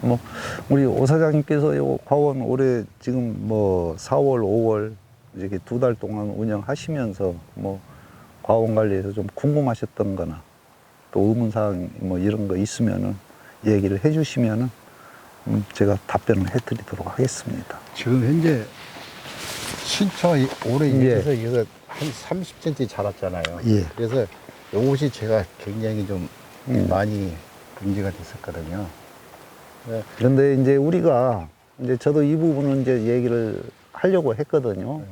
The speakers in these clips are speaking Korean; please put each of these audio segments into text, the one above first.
뭐 우리 오 사장님께서 요 과원 올해 지금 뭐 4월, 5월 이렇게 두 달 동안 운영하시면서 뭐 과원 관리에서 좀 궁금하셨던 거나 또 의문사항 뭐 이런 거 있으면은 얘기를 해 주시면은 음, 제가 답변을 해 드리도록 하겠습니다. 지금 현재 이- 올해 예. 이래서 이거 한 30cm 자랐잖아요. 예. 그래서 요것이 제가 굉장히 좀 음. 많이 문제가 됐었거든요. 네. 그런데 이제 우리가 이제 저도 이 부분은 이제 얘기를 하려고 했거든요.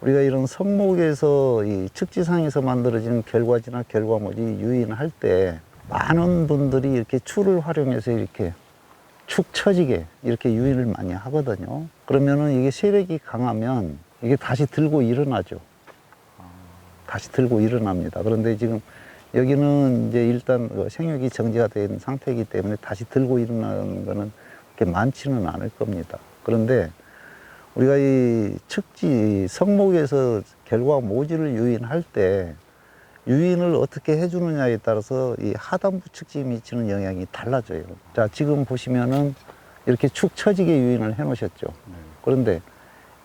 우리가 이런 성목에서 이 측지상에서 만들어지는 결과지나 결과물이 유인할 때 많은 분들이 이렇게 추를 활용해서 이렇게 축 처지게 이렇게 유인을 많이 하거든요. 그러면은 이게 세력이 강하면 이게 다시 들고 일어나죠. 다시 들고 일어납니다. 그런데 지금 여기는 이제 일단 그 생육이 정지가 된 상태이기 때문에 다시 들고 일어나는 거는 그렇게 많지는 않을 겁니다. 그런데 우리가 이 측지 성목에서 결과 모지를 유인할 때 유인을 어떻게 해주느냐에 따라서 이 하단부 측지에 미치는 영향이 달라져요. 자, 지금 보시면은 이렇게 축 처지게 유인을 해 놓으셨죠. 그런데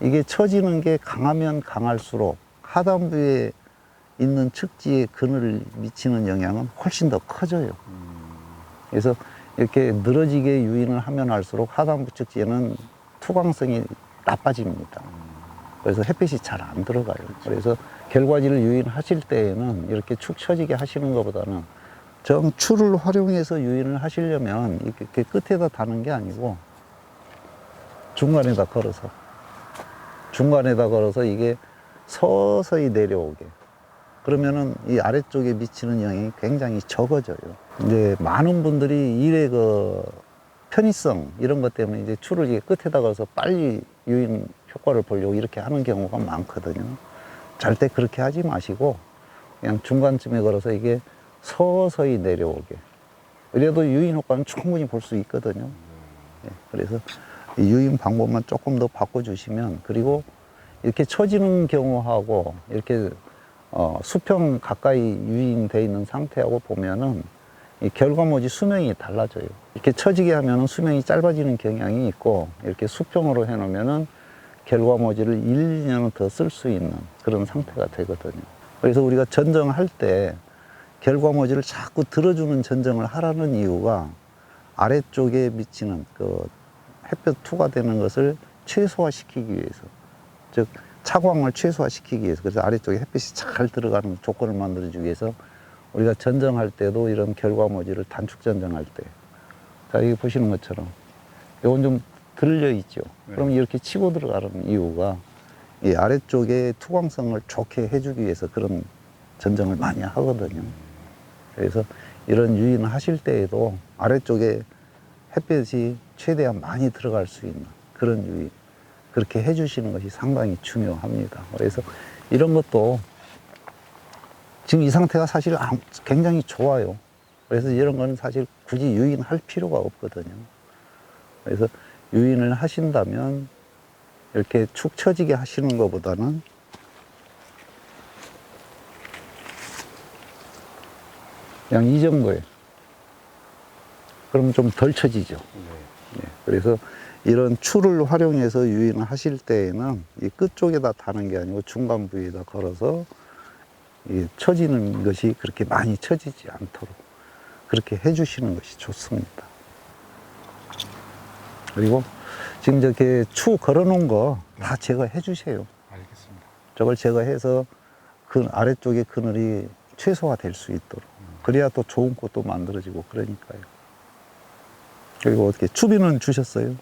이게 처지는 게 강하면 강할수록 하단부에 있는 측지에 그늘 미치는 영향은 훨씬 더 커져요. 그래서 이렇게 늘어지게 유인을 하면 할수록 하단부 측지에는 투광성이 나빠집니다. 그래서 햇빛이 잘 안 들어가요. 그래서 결과지를 유인하실 때에는 이렇게 축 처지게 하시는 것보다는 정 추를 활용해서 유인을 하시려면 이렇게 끝에다 다는 게 아니고 중간에다 걸어서 중간에다 걸어서 이게 서서히 내려오게 그러면은 이 아래쪽에 미치는 영향이 굉장히 적어져요. 이제 많은 분들이 일의 그 편의성 이런 것 때문에 이제 추를 이게 끝에다 걸어서 빨리 유인 효과를 보려고 이렇게 하는 경우가 많거든요. 절대 그렇게 하지 마시고 그냥 중간쯤에 걸어서 이게 서서히 내려오게. 그래도 유인 효과는 충분히 볼 수 있거든요. 예, 그래서 이 유인 방법만 조금 더 바꿔주시면 그리고 이렇게 처지는 경우하고 이렇게 어, 수평 가까이 유인돼 있는 상태하고 보면은 이 결과모지 수명이 달라져요. 이렇게 처지게 하면은 수명이 짧아지는 경향이 있고 이렇게 수평으로 해놓으면은 결과모지를 1, 2년은 더 쓸 수 있는 그런 상태가 되거든요. 그래서 우리가 전정할 때 결과모지를 자꾸 들어주는 전정을 하라는 이유가 아래쪽에 미치는 그 햇볕 투과되는 것을 최소화시키기 위해서 즉 차광을 최소화시키기 위해서 그래서 아래쪽에 햇빛이 잘 들어가는 조건을 만들어주기 위해서 우리가 전정할 때도 이런 결과모지를 단축 전정할 때 자, 여기 보시는 것처럼 이건 좀 들려 있죠. 그럼 이렇게 치고 들어가는 이유가 이 아래쪽에 투광성을 좋게 해주기 위해서 그런 전정을 많이 하거든요. 그래서 이런 유인을 하실 때에도 아래쪽에 햇볕이 최대한 많이 들어갈 수 있는 그런 유인 그렇게 해주시는 것이 상당히 중요합니다. 그래서 이런 것도 지금 이 상태가 사실 굉장히 좋아요. 그래서 이런 거는 사실 굳이 유인할 필요가 없거든요. 그래서 유인을 하신다면 이렇게 축 처지게 하시는 것보다는 그냥 이 정도에 그러면 좀덜 처지죠. 네, 그래서 이런 추를 활용해서 유인을 하실 때에는 이 끝쪽에다 다는 게 아니고 중간 부위에다 걸어서 이 처지는 것이 그렇게 많이 처지지 않도록 그렇게 해주시는 것이 좋습니다. 그리고 지금 저렇게 추 걸어놓은 거 다 제거해 주세요. 알겠습니다. 저걸 제거해서 그 아래쪽에 그늘이 최소화될 수 있도록 그래야 또 좋은 꽃도 만들어지고 그러니까요. 그리고 어떻게 추비는 주셨어요?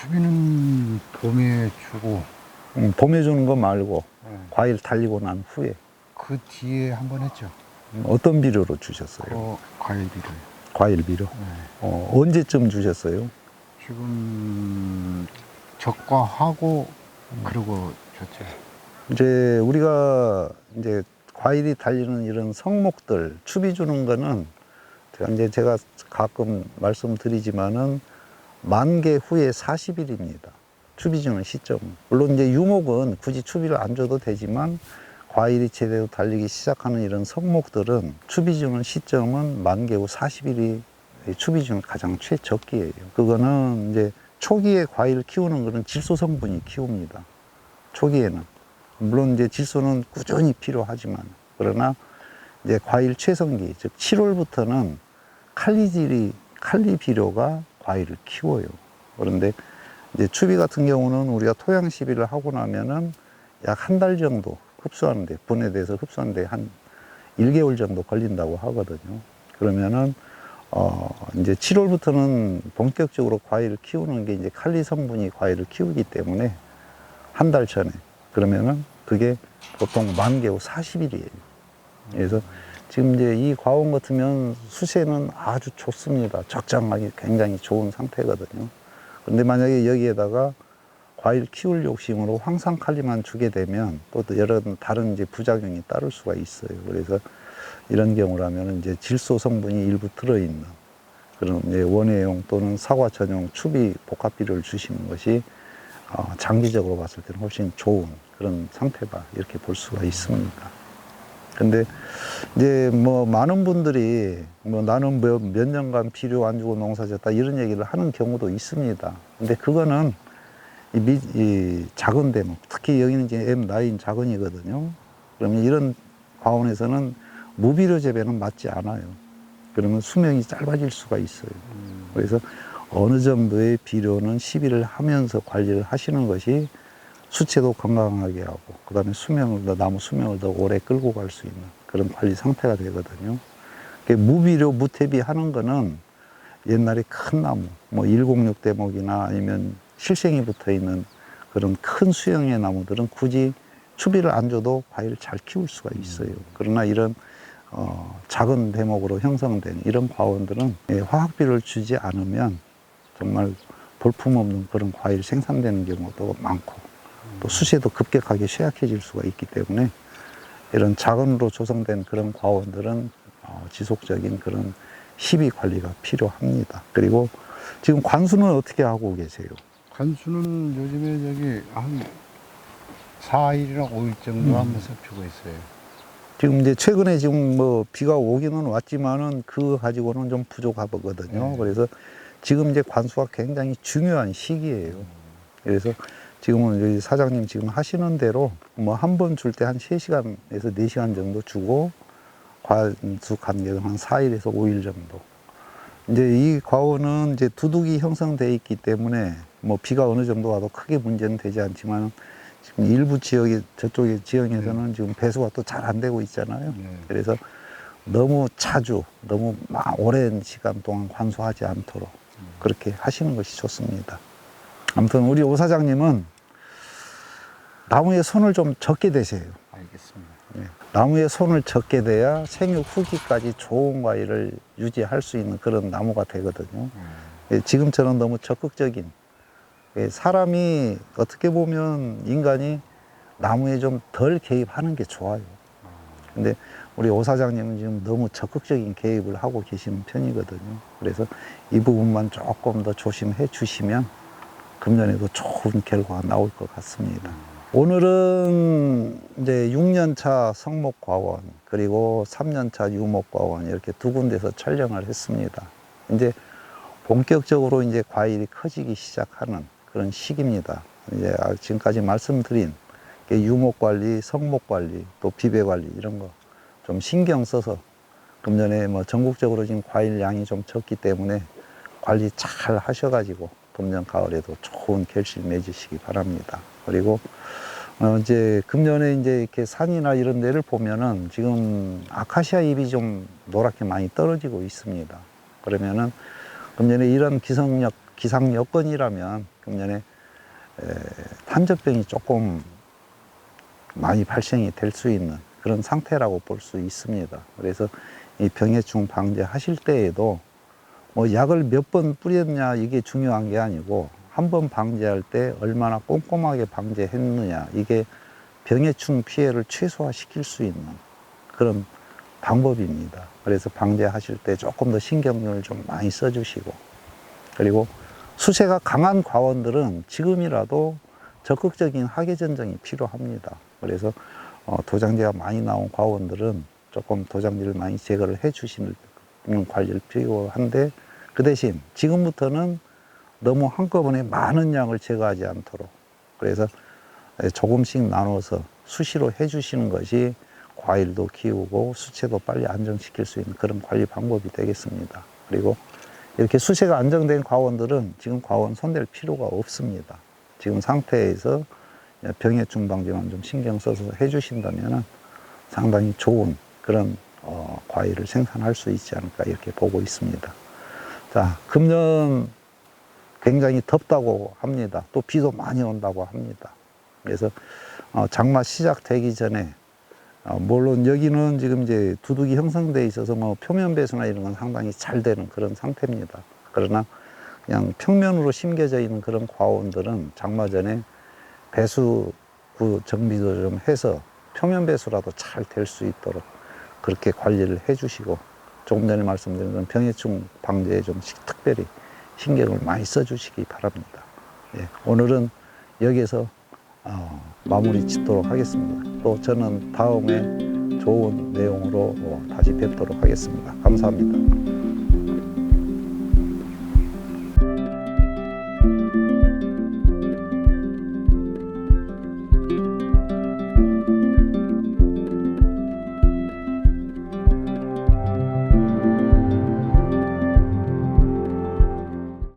추비는 봄에 주고 음, 봄에 주는 거 말고 네. 과일 달리고 난 후에 그 뒤에 한 번 했죠. 음, 어떤 비료로 주셨어요? 그 과일비를. 과일 비료. 네. 어, 언제쯤 주셨어요? 지금 적과하고 그러고 줬죠. 이제 우리가 이제 과일이 달리는 이런 성목들 추비 주는 거는 제가 이제 제가 가끔 말씀드리지만은 만 개 후에 40일입니다. 추비 주는 시점. 물론 이제 유목은 굳이 추비를 안 줘도 되지만 과일이 제대로 달리기 시작하는 이런 성목들은 추비 주는 시점은 만 개 후 40일이 이 추비 중 가장 최적기예요. 그거는 이제 초기에 과일 키우는 거는 질소 성분이 키웁니다. 초기에는 물론 이제 질소는 꾸준히 필요하지만 그러나 이제 과일 최성기 즉 7월부터는 칼리질이 칼리 비료가 과일을 키워요. 그런데 이제 추비 같은 경우는 우리가 토양 시비를 하고 나면은 약 한 달 정도 흡수하는데 분해돼서 흡수하는데 한 1개월 정도 걸린다고 하거든요. 그러면은 어 이제 7월부터는 본격적으로 과일을 키우는 게 이제 칼리 성분이 과일을 키우기 때문에 한 달 전에 그러면은 그게 보통 만 개후 40일이에요. 그래서 지금 이제 이 과원 같으면 수세는 아주 좋습니다. 적장하기 굉장히 좋은 상태거든요. 근데 만약에 여기에다가 과일 키울 욕심으로 황산칼리만 주게 되면 또 여러 다른 이제 부작용이 따를 수가 있어요. 그래서 이런 경우라면 이제 질소 성분이 일부 들어있는 그런 이제 원예용 또는 사과 전용 추비 복합 비료를 주시는 것이 어, 장기적으로 봤을 때는 훨씬 좋은 그런 상태다 이렇게 볼 수가 있습니다. 근데 이제 뭐 많은 분들이 뭐 나는 몇, 몇 년간 비료 안 주고 농사 지었다 이런 얘기를 하는 경우도 있습니다. 근데 그거는 이, 미, 이 작은 대목, 특히 여기는 이제 M9 작은이거든요. 그러면 이런 과원에서는 무비료 재배는 맞지 않아요. 그러면 수명이 짧아질 수가 있어요. 그래서 어느 정도의 비료는 시비를 하면서 관리를 하시는 것이 수채도 건강하게 하고 그다음에 수명을 더 나무 수명을 더 오래 끌고 갈 수 있는 그런 관리 상태가 되거든요. 그 무비료 무태비 하는 거는 옛날에 큰 나무 뭐 106 대목이나 아니면 실생이 붙어 있는 그런 큰 수영의 나무들은 굳이 추비를 안 줘도 과일을 잘 키울 수가 있어요. 그러나 이런 어, 작은 대목으로 형성된 이런 과원들은 예, 화학비를 주지 않으면 정말 볼품없는 그런 과일 생산되는 경우도 많고 또 수시도 급격하게 쇠약해질 수가 있기 때문에 이런 자건으로 조성된 그런 과원들은 어, 지속적인 그런 희비 관리가 필요합니다. 그리고 지금 관수는 어떻게 하고 계세요? 관수는 요즘에 저기 한 4일이나 5일 정도 음. 하면서 피고 있어요. 지금 이제 최근에 지금 뭐 비가 오기는 왔지만은 그거 가지고는 좀 부족하거든요. 네. 그래서 지금 이제 관수가 굉장히 중요한 시기예요. 그래서 지금은 여기 사장님 지금 하시는 대로 뭐 한 번 줄 때 한 세시간에서네시간 정도 주고 관수 간격은 한 사일에서오 일 정도. 이제 이 과원은 이제 두둑이 형성돼 있기 때문에 뭐 비가 어느 정도 와도 크게 문제는 되지 않지만 지금 일부 지역에 저쪽에 지역에서는 지금 배수가 또 잘 안 되고 있잖아요. 네. 그래서 너무 자주, 너무 마- 오랜 시간 동안 관수하지 않도록 그렇게 하시는 것이 좋습니다. 아무튼 우리 오 사장님은 나무에 손을 좀 적게 대세요. 알겠습니다. 예. 나무에 손을 적게 대야 생육 후기까지 좋은 과일을 유지할 수 있는 그런 나무가 되거든요. 음. 예, 지금처럼 너무 적극적인 예, 사람이 어떻게 보면 인간이 나무에 좀 덜 개입하는 게 좋아요. 근데 우리 오 사장님은 지금 너무 적극적인 개입을 하고 계시는 편이거든요. 그래서 이 부분만 조금 더 조심해 주시면 금년에도 좋은 결과가 나올 것 같습니다. 오늘은 이제 6년차 성목과원 그리고 3년차 유목과원 이렇게 두 군데서 촬영을 했습니다. 이제 본격적으로 이제 과일이 커지기 시작하는 그런 시기입니다. 이제 아, 지금까지 말씀드린 게 유목 관리, 성목 관리, 또 비배 관리 이런 거 좀 신경 써서 금년에 뭐 전국적으로 지금 과일 양이 좀 적기 때문에 관리 잘 하셔가지고 금년 가을에도 좋은 결실 맺으시기 바랍니다. 그리고 어 이제 금년에 이제 이렇게 산이나 이런 데를 보면은 지금 아카시아 잎이 좀 노랗게 많이 떨어지고 있습니다. 그러면은 금년에 이런 기상력 기상 여건이라면 금년에 에, 탄저병이 조금 많이 발생이 될 수 있는 그런 상태라고 볼 수 있습니다. 그래서 이 병해충 방제하실 때에도 뭐 약을 몇 번 뿌렸냐 이게 중요한 게 아니고 한 번 방제할 때 얼마나 꼼꼼하게 방제했느냐 이게 병해충 피해를 최소화시킬 수 있는 그런 방법입니다. 그래서 방제하실 때 조금 더 신경을 좀 많이 써주시고 그리고 수세가 강한 과원들은 지금이라도 적극적인 학예 전정이 필요합니다. 그래서 어, 도장지가 많이 나온 과원들은 조금 도장지를 많이 제거를 해 주시는 관리를 필요한데 그 대신 지금부터는 너무 한꺼번에 많은 양을 제거하지 않도록 그래서 조금씩 나눠서 수시로 해주시는 것이 과일도 키우고 수채도 빨리 안정시킬 수 있는 그런 관리 방법이 되겠습니다. 그리고 이렇게 수세가 안정된 과원들은 지금 과원 손댈 필요가 없습니다. 지금 상태에서 병해충 방지만 좀 신경 써서 해주신다면 상당히 좋은 그런 어, 과일을 생산할 수 있지 않을까 이렇게 보고 있습니다. 자, 금년 굉장히 덥다고 합니다. 또 비도 많이 온다고 합니다. 그래서 어, 장마 시작되기 전에 어, 물론 여기는 지금 이제 두둑이 형성돼 있어서 뭐 표면 배수나 이런 건 상당히 잘 되는 그런 상태입니다. 그러나 그냥 평면으로 심겨져 있는 그런 과원들은 장마 전에 배수 그 정비도 좀 해서 표면 배수라도 잘 될 수 있도록 그렇게 관리를 해주시고 조금 전에 말씀드린 병해충 방제에 좀 시- 특별히 신경을 많이 써주시기 바랍니다. 예, 오늘은 여기서 어, 마무리 짓도록 하겠습니다. 또 저는 다음에 좋은 내용으로 어, 다시 뵙도록 하겠습니다. 감사합니다.